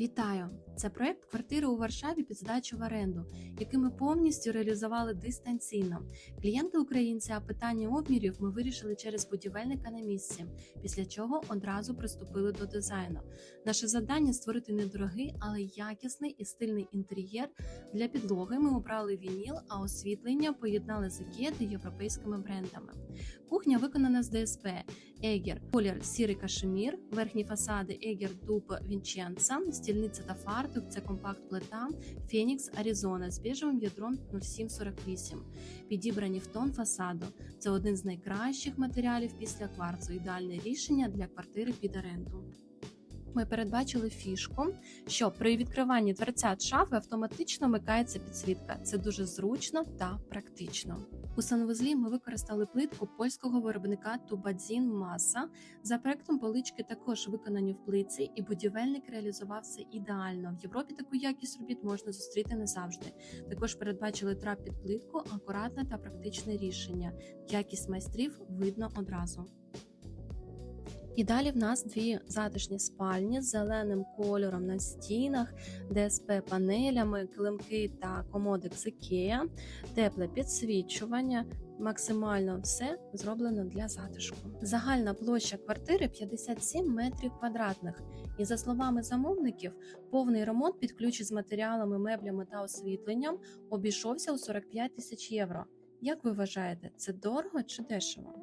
Вітаю! Це проект квартири у Варшаві під здачу в оренду, який ми повністю реалізували дистанційно. Клієнти українці, а питання обмірів ми вирішили через будівельника на місці, після чого одразу приступили до дизайну. Наше завдання створити недорогий, але якісний і стильний інтер'єр. Для підлоги ми обрали вініл, а освітлення поєднали з IKEA європейськими брендами. Кухня виконана з ДСП Егер, колір сірий кашемір, верхні фасади Егер Дуб Вінченца, стільниця та фартук це компакт плита Фенікс Аризона з біжевим ядром 0748. Підібрані в тон фасаду. Це один з найкращих матеріалів після кварцу. Ідеальне рішення для квартири під оренду. Ми передбачили фішку, що при відкриванні дверцят шафи автоматично вмикається підсвітка. Це дуже зручно та практично. У санвузлі ми використали плитку польського виробника Тубадзін Маса. За проектом полички також виконані в плитці, і будівельник реалізував все ідеально. В Європі таку якість робіт можна зустріти не завжди. Також передбачили трап під плитку, акуратне та практичне рішення. Якість майстрів видно одразу. І далі в нас дві затишні спальні з зеленим кольором на стінах, ДСП панелями, килимки та комодик з Ікея, тепле підсвічування. Максимально все зроблено для затишку. Загальна площа квартири 57 метрів квадратних. І за словами замовників, повний ремонт під із матеріалами, меблями та освітленням обійшовся у 45 тисяч євро. Як ви вважаєте, це дорого чи дешево?